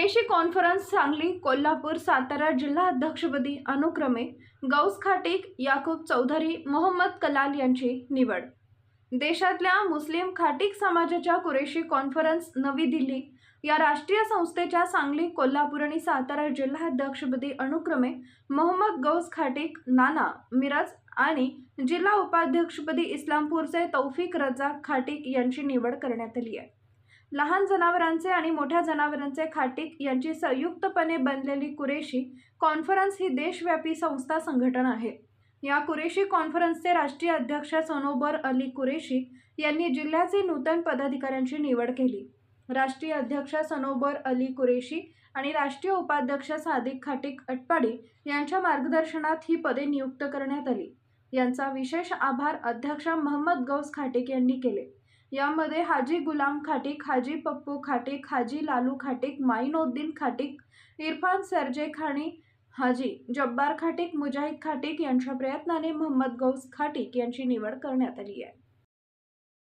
Qureshi conference Sangli Kolhapur Satara जिल्हा अध्यक्षपदी अनुक्रमे गौस खाटीक याकूब चौधरी मोहम्मद कलाल यांची निवड. देशातल्या मुस्लिम खाटीक समाजाच्या कुरेशी कॉन्फरन्स नवी दिल्ली या राष्ट्रीय संस्थेच्या सांगली कोल्हापूर आणि सातारा जिल्हा अध्यक्षपदी अनुक्रमे मोहम्मद गौस खाटीक नाना मिरज आणि जिल्हा उपाध्यक्षपदी इस्लामपूरचे तौफिक रजा खाटीक यांची निवड करण्यात आली आहे. लहान जनावरांचे आणि मोठ्या जनावरांचे खाटीक यांची संयुक्तपणे बनलेली कुरेशी कॉन्फरन्स ही देशव्यापी संस्था संघटन आहे. या कुरेशी कॉन्फरन्सचे राष्ट्रीय अध्यक्ष सोनोबर अली कुरेशी यांनी जिल्ह्याचे नूतन पदाधिकाऱ्यांची निवड केली. राष्ट्रीय अध्यक्ष सनोबर अली कुरेशी आणि राष्ट्रीय उपाध्यक्ष सादिक खाटिक अटपाडी यांच्या मार्गदर्शनात ही पदे नियुक्त करण्यात आली. यांचा विशेष आभार अध्यक्ष महम्मद गौस खाटिक यांनी केले. यामध्ये हाजी गुलाम खाटिक हाजी पप्पू खाटिक हाजी लालू खाटिक माईनोद्दीन खाटिक इरफान सरजे खाणी हाजी जब्बार खाटिक मुजाहिद खाटिक यांच्या प्रयत्नाने मोहम्मद गौस खाटिक यांची निवड करण्यात आली आहे.